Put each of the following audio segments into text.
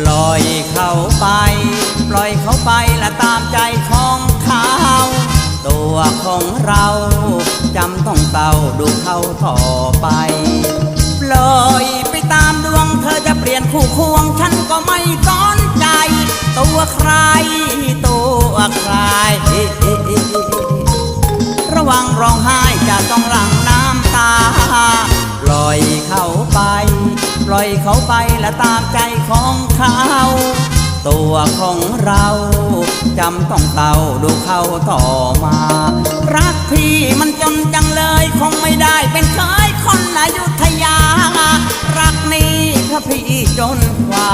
ปล่อยเขาไป ปล่อยเขาไปละตามใจของเขา ตัวของเราจำต้องเต่าดูเขาต่อไป ปล่อยไปตามดวงเธอจะเปลี่ยนคู่ควงฉันก็ไม่สนใจ ตัวใคร ตัวใคร ระวังร้องไห้จะต้องหลั่งน้ำตา ปล่อยเขาไปป ล่อยเขาไปและตามใจของเขา ตัวของเราจำต้องเต่าดูเขาต่อมา รักพี่มันจนจังเลยคงไม่ได้เป็นเคยคนอยุธยา รักนี้ถ้าพี่จนกว่า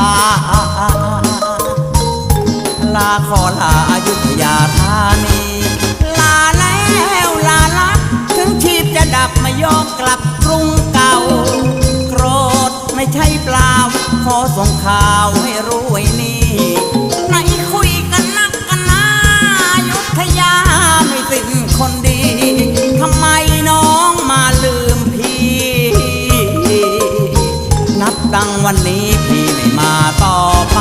ลาขอลาอายุทยา ขอส่งข่าวให้รู้ไว้นี่ไหนคุยกันนักกันนายุทยาไม่สิ้นคนดีทำไมน้องมาลืมพี่ นับตั้งวันนี้พี่ไม่มาต่อไป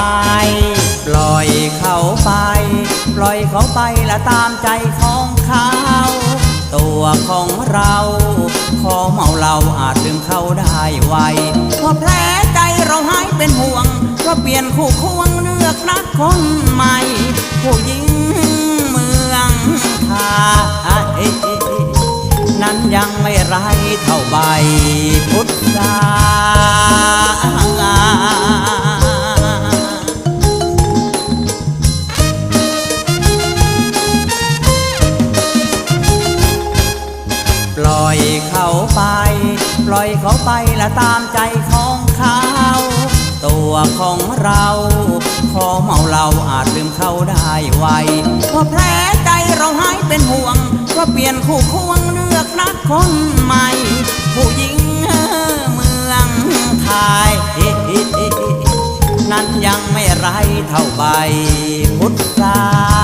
ปล่อยเขาไป ปล่อยเขาไปและตามใจของเขา ตัวของเรา ขอเมาเราอาจลืมเขาได้ไวเพราะแผลใจ เป็นห่วงเพราะเปลี่ยนคู่ควงเลือกนักคนใหม่ ผู้หญิงเมืองไทยนั้นยังไม่ไรเท่าใบพุทธาปล่อยเขาไป ปล่อยเขาไปและตามใจเขา ตัวของเราขอเมาเราอาจลืมเขาได้ไวเพราะแผลใจเราหายเป็นห่วงก็เปลี่ยนคู่ควงเลือกนักคนใหม่ ผู้หญิงเมืองไทยนั้นยังไม่ไรเท่าใบพุทธา